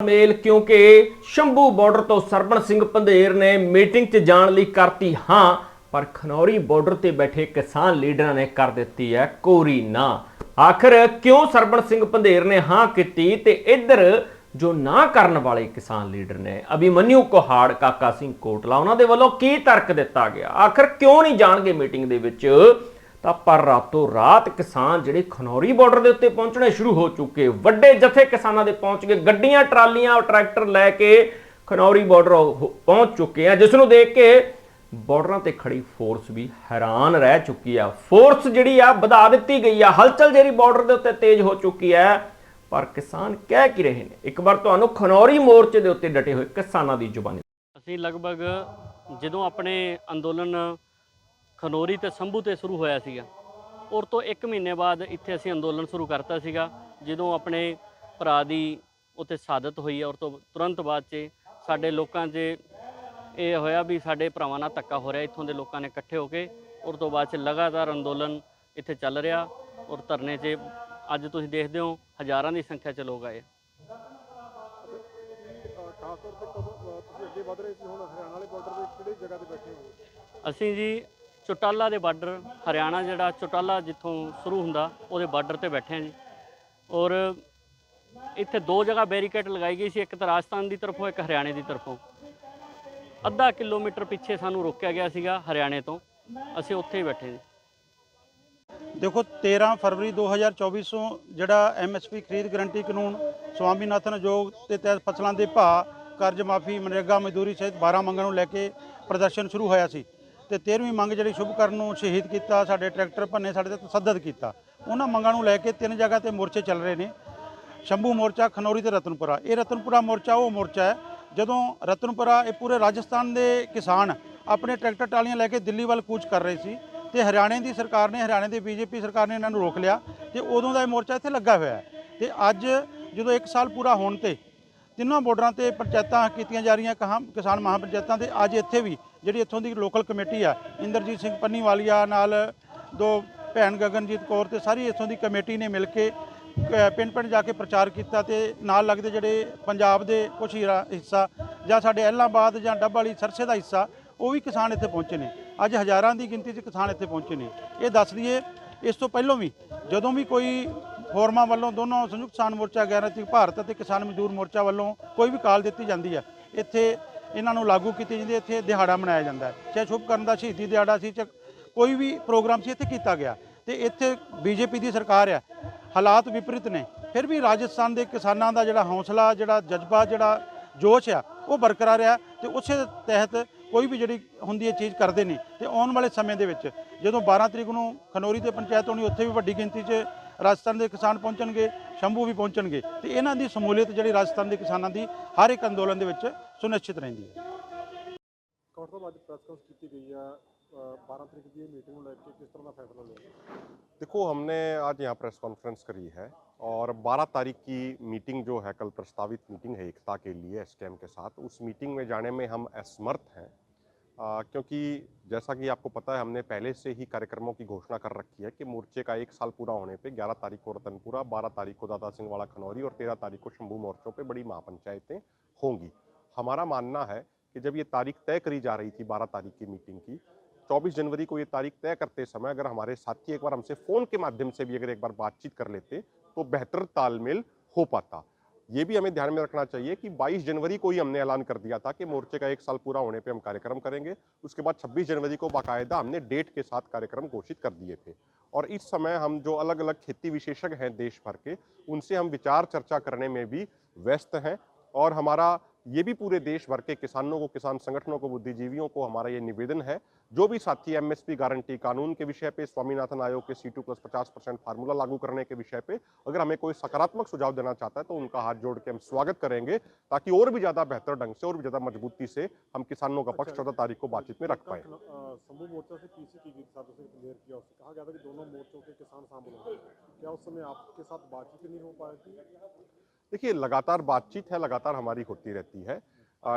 ਮੇਲ ਕਿਉਂਕਿ ਸ਼ੰਭੂ ਬਾਰਡਰ ਤੋਂ ਸਰਬਣ ਸਿੰਘ ਪੰਧੇਰ ਨੇ ਮੀਟਿੰਗ 'ਚ ਜਾਣ ਲਈ ਕਰਤੀ ਹਾਂ, ਪਰ ਖਨੌਰੀ ਬਾਰਡਰ ਤੇ ਬੈਠੇ ਕਿਸਾਨ ਲੀਡਰਾਂ ਨੇ ਕਰ ਦਿੱਤੀ ਹੈ ਕੋਰੀ ਨਾ। ਆਖਰ ਕਿਉਂ ਸਰਬਣ ਸਿੰਘ ਪੰਧੇਰ ਨੇ ਹਾਂ ਕੀਤੀ ਤੇ ਇੱਧਰ ਜੋ ਨਾ ਕਰਨ ਵਾਲੇ ਕਿਸਾਨ ਲੀਡਰ ਨੇ ਅਭਿਮਨਿਊ ਕੋਹਾੜ, ਕਾਕਾ ਸਿੰਘ ਕੋਟਲਾ, ਉਹਨਾਂ ਦੇ ਵੱਲੋਂ ਕੀ ਤਰਕ ਦਿੱਤਾ ਗਿਆ? ਆਖਰ ਕਿਉਂ ਨਹੀਂ ਜਾਣਗੇ ਮੀਟਿੰਗ ਦੇ ਵਿੱਚ? ਤਾਂ ਪਰ ਰਾਤੋਂ ਰਾਤ ਕਿਸਾਨ ਜਿਹੜੇ ਖਨੌਰੀ ਬਾਰਡਰ ਦੇ ਉੱਤੇ ਪਹੁੰਚਣੇ ਸ਼ੁਰੂ ਹੋ ਚੁੱਕੇ। ਵੱਡੇ ਜਥੇ ਕਿਸਾਨਾਂ ਦੇ ਪਹੁੰਚ ਗਏ। ਗੱਡੀਆਂ, ਟਰਾਲੀਆਂ ਟਰੈਕਟਰ ਲੈ ਕੇ ਖਨੌਰੀ ਬਾਰਡਰ ਪਹੁੰਚ ਚੁੱਕੇ ਆ। ਜਿਸ ਨੂੰ ਦੇਖ ਕੇ ਬਾਰਡਰਾਂ ਤੇ ਖੜੀ ਫੋਰਸ ਵੀ ਹੈਰਾਨ ਰਹਿ ਚੁੱਕੀ ਆ। ਫੋਰਸ ਜਿਹੜੀ ਆ, ਵਧਾ ਦਿੱਤੀ ਗਈ ਆ। ਹਲਚਲ ਜਿਹੜੀ ਬਾਰਡਰ ਦੇ ਉੱਤੇ ਤੇਜ਼ ਹੋ ਚੁੱਕੀ ਹੈ ਪਰ ਕਿਸਾਨ ਕਹਿ ਕੀ ਰਹੇ ਨੇ? ਇੱਕ ਵਾਰ ਤੁਹਾਨੂੰ ਖਨੌਰੀ ਮੋਰਚੇ ਦੇ ਉੱਤੇ ਡਟੇ ਹੋਏ ਕਿਸਾਨਾਂ ਦੀ ਜ਼ੁਬਾਨੀ। ਅਸੀਂ ਲਗਭਗ ਜਦੋਂ ਆਪਣੇ ਅੰਦੋਲਨ ਖਨੋਰੀ ਤੇ ਸੰਭੂ ਤੇ ਸ਼ੁਰੂ ਹੋਇਆ ਸੀਗਾ। ਔਰ ਤੋਂ 1 ਮਹੀਨੇ ਬਾਅਦ ਇੱਥੇ ਅਸੀਂ ਅੰਦੋਲਨ ਸ਼ੁਰੂ ਕਰਤਾ ਸੀਗਾ ਜਦੋਂ ਆਪਣੇ ਭਰਾ ਦੀ ਉੱਥੇ ਸ਼ਹਾਦਤ ਹੋਈ ਔਰ ਤੋਂ ਤੁਰੰਤ ਬਾਅਦ 'ਚ ਸਾਡੇ ਲੋਕਾਂ 'ਚ ਇਹ ਹੋਇਆ ਵੀ ਸਾਡੇ ਭਰਾਵਾਂ ਨਾਲ ਧੱਕਾ ਹੋ ਰਿਹਾ ਇੱਥੋਂ ਦੇ ਲੋਕਾਂ ਨੇ ਇਕੱਠੇ ਹੋ ਕੇ ਔਰ ਤੋਂ ਬਾਅਦ 'ਚ ਲਗਾਤਾਰ ਅੰਦੋਲਨ ਇੱਥੇ ਚੱਲ ਰਿਹਾ ਔਰ ਧਰਨੇ 'ਚ ਅੱਜ ਤੁਸੀਂ ਦੇਖਦੇ ਹੋ ਹਜ਼ਾਰਾਂ ਦੀ ਸੰਖਿਆ 'ਚ ਲੋਕ ਆਏ। ਖਾਸ ਤੌਰ ਤੇ ਕਦੋਂ ਅਹ ਤੁਸੀਂ ਅੱਗੇ ਵਧ ਰਹੇ ਸੀ ਹੁਣ ਹਰਿਆਣਾ ਵਾਲੇ ਬਾਰਡਰ ਦੇ ਕਿਹੜੀ ਜਗ੍ਹਾ ਤੇ ਬੈਠੇ ਹੋ? ਅਸੀਂ ਜੀ ਚੋਟਾਲਾ ਦੇ ਬਾਰਡਰ, ਹਰਿਆਣਾ ਜਿਹੜਾ ਚੋਟਾਲਾ ਜਿੱਥੋਂ ਸ਼ੁਰੂ ਹੁੰਦਾ, ਉਹਦੇ ਬਾਰਡਰ ਤੇ ਬੈਠੇ ਹਾਂ ਜੀ। ਔਰ ਇੱਥੇ ਦੋ ਜਗ੍ਹਾ ਬੈਰੀਕੇਡ ਲਗਾਈ ਗਈ ਸੀ, ਇੱਕ ਤਾਂ ਰਾਜਸਥਾਨ ਦੀ ਤਰਫੋਂ, ਇੱਕ ਹਰਿਆਣੇ ਦੀ ਤਰਫੋਂ। ਅੱਧਾ ਕਿਲੋਮੀਟਰ ਪਿੱਛੇ ਸਾਨੂੰ ਰੋਕਿਆ ਗਿਆ ਸੀਗਾ ਹਰਿਆਣੇ ਤੋਂ। ਅਸੀਂ ਉੱਥੇ ਹੀ ਬੈਠੇ ਜੀ। ਦੇਖੋ 13 ਫਰਵਰੀ 2024 ਤੋਂ ਜਿਹੜਾ ਐਮਐਸਪੀ ਖਰੀਦ ਗਰੰਟੀ ਕਾਨੂੰਨ, ਸਵਾਮੀਨਾਥਨ ਆਯੋਗ ਦੇ ਤਹਿਤ ਫਸਲਾਂ ਦੇ ਭਾਅ ਕਰਜ਼ ਮਾਫੀ ਮਨਰੇਗਾ, ਮਜ਼ਦੂਰੀ ਸਹਿਤ 12 ਮੰਗਾਂ ਨੂੰ ਲੈ ਕੇ ਪ੍ਰਦਰਸ਼ਨ ਸ਼ੁਰੂ ਹੋਇਆ ਸੀ। ਤੇ 13ਵੀਂ ਮੰਗ ਜਿਹੜੀ ਸ਼ੁਭਕਰਨ ਨੂੰ ਸ਼ਹੀਦ ਕੀਤਾ, ਸਾਡੇ ਟਰੈਕਟਰ ਭੰਨੇ, ਸਾਡੇ ਤੇ ਤਸੱਦਦ ਕੀਤਾ। ਉਹਨਾਂ ਮੰਗਾਂ ਨੂੰ ਲੈ ਕੇ ਤਿੰਨ ਜਗ੍ਹਾ ਤੇ ਮੋਰਚੇ ਚੱਲ ਰਹੇ ਨੇ। ਸ਼ੰਭੂ ਮੋਰਚਾ, ਖਨੌਰੀ ਤੇ ਰਤਨਪੁਰਾ। ਇਹ ਰਤਨਪੁਰਾ ਮੋਰਚਾ, ਉਹ ਮੋਰਚਾ ਹੈ, ਜਦੋਂ ਰਤਨਪੁਰਾ ਇਹ ਪੂਰੇ ਰਾਜਸਥਾਨ ਦੇ ਕਿਸਾਨ ਆਪਣੇ ਟਰੈਕਟਰ ਟਾਲੀਆਂ ਲੈ ਕੇ ਦਿੱਲੀ ਵੱਲ ਕੂਚ ਕਰ ਰਹੇ ਸੀ ਤੇ ਹਰਿਆਣੇ ਦੀ ਸਰਕਾਰ ਨੇ, ਹਰਿਆਣੇ ਦੀ ਬੀਜੇਪੀ ਸਰਕਾਰ ਨੇ ਇਹਨਾਂ ਨੂੰ ਰੋਕ ਲਿਆ ਤੇ ਉਦੋਂ ਦਾ ਇਹ ਮੋਰਚਾ ਇੱਥੇ ਲੱਗਾ ਹੋਇਆ ਹੈ। ਤੇ ਅੱਜ ਜਦੋਂ 1 ਸਾਲ ਪੂਰਾ ਹੋਣ ਤੇ ਤਿੰਨਾਂ ਬਾਰਡਰਾਂ ਤੇ ਪੰਚਾਇਤਾਂ ਕੀਤੀਆਂ ਜਾ ਰਹੀਆਂ, ਕਹਾਂ ਕਿਸਾਨ ਮਹਾਪੰਚਾਇਤਾਂ ਤੇ ਅੱਜ ਇੱਥੇ ਵੀ ਜਿਹੜੀ ਇੱਥੋਂ ਦੀ ਲੋਕਲ ਕਮੇਟੀ ਆ ਇੰਦਰਜੀਤ ਸਿੰਘ ਪੰਨੀਵਾਲੀਆ ਨਾਲ ਦੋ ਭੈਣ ਗਗਨਜੀਤ ਕੌਰ ਤੇ ਸਾਰੀ ਇੱਥੋਂ ਦੀ ਕਮੇਟੀ ਨੇ ਮਿਲ ਕੇ ਅ, ਪਿੰਡ ਪਿੰਡ ਜਾ ਕੇ ਪ੍ਰਚਾਰ ਕੀਤਾ ਤੇ ਨਾਲ ਲੱਗਦੇ ਜਿਹੜੇ ਪੰਜਾਬ ਦੇ ਕੁਛ ਹੀਰਾ- ਹਿੱਸਾ ਜਾਂ ਸਾਡੇ ਐਲਾਬਾਦ ਜਾਂ ਡੱਬ ਵਾਲੀ ਸਰਸੇ ਦਾ ਹਿੱਸਾ ਉਹ ਵੀ ਕਿਸਾਨ ਇੱਥੇ ਪਹੁੰਚੇ ਨੇ। ਅੱਜ ਹਜ਼ਾਰਾਂ ਦੀ ਗਿਣਤੀ 'ਚ ਕਿਸਾਨ ਇੱਥੇ ਪਹੁੰਚੇ ਨੇ। ਇਹ ਦੱਸ ਦਈਏ ਇਸ ਤੋਂ ਪਹਿਲਾਂ ਵੀ ਜਦੋਂ ਵੀ ਕੋਈ ਫੋਰਮਾਂ ਵੱਲੋਂ ਦੋਨੋਂ ਸੰਯੁਕਤ ਕਿਸਾਨ ਮੋਰਚਾ ਗੈਰਤੀ ਭਾਰਤ ਅਤੇ ਕਿਸਾਨ ਮਜ਼ਦੂਰ ਮੋਰਚਾ ਵੱਲੋਂ ਕੋਈ ਵੀ ਕਾਲ ਦਿੱਤੀ ਜਾਂਦੀ ਹੈ ਇੱਥੇ ਇਹਨਾਂ ਨੂੰ ਲਾਗੂ ਕੀਤੀ ਜਾਂਦੀ ਹੈ, ਇੱਥੇ ਦਿਹਾੜਾ ਮਨਾਇਆ ਜਾਂਦਾ ਹੈ। ਚਾਹੇ ਸ਼ੁਭ ਕਰਨ ਦਾ ਸ਼ਹੀਦੀ ਦਿਹਾੜਾ ਸੀ ਚਾਹੇ ਕੋਈ ਵੀ ਪ੍ਰੋਗਰਾਮ ਸੀ, ਇੱਥੇ ਕੀਤਾ ਗਿਆ। ਤੇ ਇੱਥੇ ਬੀਜੇਪੀ ਦੀ ਸਰਕਾਰ ਆ ਹਾਲਾਤ ਵਿਪਰੀਤ ਨੇ। ਫਿਰ ਵੀ ਰਾਜਸਥਾਨ ਦੇ ਕਿਸਾਨਾਂ ਦਾ ਜਿਹੜਾ ਹੌਸਲਾ, ਜਿਹੜਾ ਜਜ਼ਬਾ, ਜਿਹੜਾ ਜੋਸ਼ ਆ, ਉਹ ਬਰਕਰਾਰ ਆ ਤੇ ਉਸੇ ਤਹਿਤ ਕੋਈ ਵੀ ਜਿਹੜੀ ਹੁੰਦੀ ਹੈ ਚੀਜ਼ ਕਰਦੇ ਨੇ। ਤੇ ਆਉਣ ਵਾਲੇ ਸਮੇਂ ਦੇ ਵਿੱਚ ਜਦੋਂ 12 ਤਰੀਕ ਨੂੰ ਖਨੌਰੀ ਤੇ ਪੰਚਾਇਤ ਹੋਣੀ, ਉੱਥੇ ਵੀ ਵੱਡੀ ਗਿਣਤੀ 'ਚ ਰਾਜਸਥਾਨ ਦੇ ਕਿਸਾਨ ਪਹੁੰਚਣਗੇ, ਸ਼ੰਭੂ ਵੀ ਪਹੁੰਚਣਗੇ। ਤੇ ਇਹਨਾਂ ਦੀ ਸਮੂਲੀਅਤ ਜਿਹੜੀ ਰਾਜਸਥਾਨ ਦੇ ਕਿਸਾਨਾਂ ਦੀ ਹਰ ਇੱਕ ਅੰਦੋਲਨ ਦੇ ਵਿੱਚ ਸੁਨਿਸ਼ਚਿਤ ਰਹਿੰਦੀ ਹੈ ਕੌਣ ਸਾਹਿਬ ਅੱਜ ਪ੍ਰੈਸ ਕਾਨਫਰੰਸ ਕੀਤੀ ਗਈ ਆ ਅਹ 12 ਤਰੀਕ ਦੀ ਮੀਟਿੰਗ ਨੂੰ ਲੈ ਕੇ ਕਿਸ ਤਰ੍ਹਾਂ ਦਾ ਫੈਸਲਾ ਲਿਆ देखो हमने आज यहाँ प्रेस कॉन्फ्रेंस करी है और 12 तारीख की मीटिंग जो है कल प्रस्तावित मीटिंग है एकता के लिए एसकेएम के साथ उस मीटिंग में जाने में हम असमर्थ हैं आ, क्योंकि जैसा कि आपको पता है हमने पहले से ही कार्यक्रमों की घोषणा कर रखी है कि मोर्चे का एक साल पूरा होने पे 11 तारीख को रतनपुरा 12 तारीख को दादा सिंह वाला खनौरी और 13 तारीख को शंभू मोर्चों पे बड़ी महापंचायतें होंगी हमारा मानना है कि जब ये तारीख तय करी जा रही थी 12 तारीख की मीटिंग की 24 जनवरी को ये तारीख तय करते समय अगर हमारे साथी एक बार हमसे फ़ोन के माध्यम से भी अगर एक बार बातचीत कर लेते तो बेहतर तालमेल हो पाता। ये भी हमें ध्यान में रखना चाहिए कि 22 जनवरी को ही हमने ऐलान कर दिया था कि मोर्चे का एक साल पूरा होने पे हम कार्यक्रम करेंगे, उसके बाद 26 जनवरी को बाकायदा हमने डेट के साथ कार्यक्रम घोषित कर दिए थे। और इस समय हम जो अलग अलग खेती विशेषज्ञ हैं देश भर के, उनसे हम विचार चर्चा करने में भी व्यस्त हैं और हमारा ये भी पूरे देश भर के किसानों को किसान संगठनों को बुद्धिजीवियों को हमारा ये निवेदन है। जो भी साथी एमएसपी गारंटी कानून के विषय पे स्वामीनाथन आयोग के सी टू प्लस पचास परसेंट फार्मूला लागू करने के विषय पे अगर हमें कोई सकारात्मक सुझाव देना चाहता है तो उनका हाथ जोड़ के हम स्वागत करेंगे ताकि और भी ज़्यादा बेहतर ढंग से और भी ज़्यादा मजबूती से हम किसानों का पक्ष चौदह तारीख को बातचीत में रख पाए। अह, शंभू मोर्चा से पीसी की गई साधु क्लियर किया उससे कहा गया था कि दोनों मोर्चों के किसान शामिल होंगे। क्या उस समय आपके साथ बातचीत नहीं हो पाई थी? देखिए, लगातार बातचीत है, लगातार हमारी होती रहती है।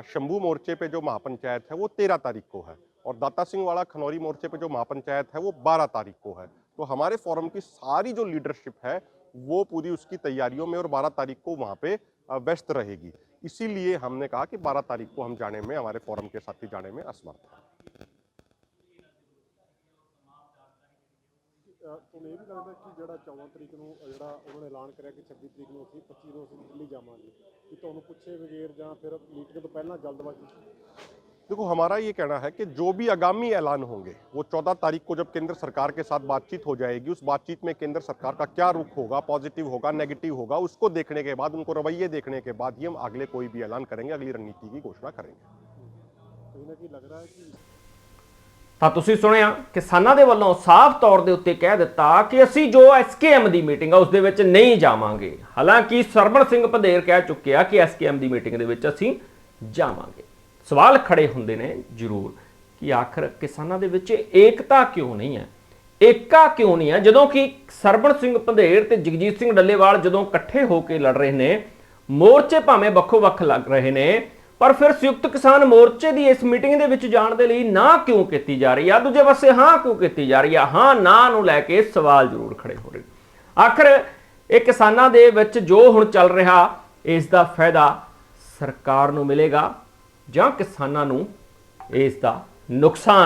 शंभू मोर्चे पे जो महापंचायत है, वो तेरह तारीख को है और दाता सिंह वाला खनौरी मोर्चे पे जो महापंचायत है, वो बारह तारीख को है। तो हमारे फोरम की सारी जो लीडरशिप है, वो पूरी उसकी तैयारियों में और बारह तारीख को वहाँ पे व्यस्त रहेगी। इसीलिए हमने कहा कि 12 तारीख को हम जाने में, हमारे फोरम के साथी जाने में असमर्थ हैं। ਤੁਹਾਨੂੰ ਇਹ ਵੀ ਲੱਗਦਾ ਕਿ ਜਿਹੜਾ 14 ਤਰੀਕ ਨੂੰ ਅ, ਜਿਹੜਾ ਉਹਨਾਂ ਨੇ ਐਲਾਨ ਕਰਿਆ ਕਿ 26 ਤਰੀਕ ਨੂੰ ਅਸੀਂ 25 ਨੂੰ ਅਸੀਂ ਦਿੱਲੀ ਜਾਵਾਂਗੇ ਕਿ ਤੁਹਾਨੂੰ ਪੁੱਛੇ ਬਗੈਰ ਜਾਂ ਫਿਰ ਮੀਟਿੰਗ ਤੋਂ ਪਹਿਲਾਂ ਜਲਦਬਾਜ਼ੀ देखो हमारा ये कहना है कि जो भी आगामी ऐलान होंगे वो 14 तारीख को जब केंद्र सरकार के साथ बातचीत हो जाएगी उस बातचीत में केंद्र सरकार का क्या रुख होगा पॉजिटिव होगा नेगेटिव होगा उसको देखने के बाद उनको रवैये देखने के बाद ही हम अगले कोई भी ऐलान करेंगे अगली रणनीति की घोषणा करेंगे ਤਾਂ ਤੁਸੀਂ ਸੁਣਿਆ ਕਿਸਾਨਾਂ ਦੇ ਵੱਲੋਂ ਸਾਫ਼ ਤੌਰ ਦੇ ਉੱਤੇ ਕਹਿ ਦਿੱਤਾ ਕਿ ਅਸੀਂ ਜੋ ਐਸਕੇਐਮ ਦੀ ਮੀਟਿੰਗ ਆ, ਉਸ ਦੇ ਵਿੱਚ ਨਹੀਂ ਜਾਵਾਂਗੇ। ਹਾਲਾਂਕਿ ਸਰਬਣ ਸਿੰਘ ਪੰਧੇਰ ਕਹਿ ਚੁੱਕਿਆ ਕਿ ਐਸਕੇਐਮ ਦੀ ਮੀਟਿੰਗ ਦੇ ਵਿੱਚ ਅਸੀਂ ਜਾਵਾਂਗੇ। ਸਵਾਲ ਖੜੇ ਹੁੰਦੇ ਨੇ ਜ਼ਰੂਰ ਕਿ ਆਖਰ ਕਿਸਾਨਾਂ ਦੇ ਵਿੱਚ ਏਕਤਾ ਕਿਉਂ ਨਹੀਂ ਹੈ? ਏਕਾ ਕਿਉਂ ਨਹੀਂ ਹੈ? ਜਦੋਂ ਕਿ ਸਰਬਣ ਸਿੰਘ ਪੰਧੇਰ ਤੇ ਜਗਜੀਤ ਸਿੰਘ ਡੱਲੇਵਾਲ ਜਦੋਂ ਇਕੱਠੇ ਹੋ ਕੇ ਲੜ ਰਹੇ ਨੇ, ਮੋਰਚੇ ਭਾਵੇਂ ਵੱਖੋ-ਵੱਖ ਲੱਗ ਰਹੇ ਨੇ ਪਰ ਫਿਰ ਸੰਯੁਕਤ ਕਿਸਾਨ ਮੋਰਚੇ ਦੀ ਇਸ ਮੀਟਿੰਗ ਦੇ ਵਿੱਚ ਜਾਣ ਦੇ ਲਈ ਨਾ ਕਿਉਂ ਕੀਤੀ ਜਾ ਰਹੀ ਆ? ਦੂਜੇ ਪਾਸੇ ਹਾਂ ਕਿਉਂ ਕੀਤੀ ਜਾ ਰਹੀ ਆ? ਹਾਂ, ਨਾ ਨੂੰ ਲੈ ਕੇ ਸਵਾਲ ਜ਼ਰੂਰ ਖੜੇ ਹੋ ਰਹੇ। ਆਖਰ ਇਹ ਕਿਸਾਨਾਂ ਦੇ ਵਿੱਚ ਜੋ ਹੁਣ ਚੱਲ ਰਿਹਾ, ਇਸ ਦਾ ਫਾਇਦਾ ਸਰਕਾਰ ਨੂੰ ਮਿਲੇਗਾ ਜਾਂ ਕਿਸਾਨਾਂ ਨੂੰ ਇਸ ਦਾ ਨੁਕਸਾਨ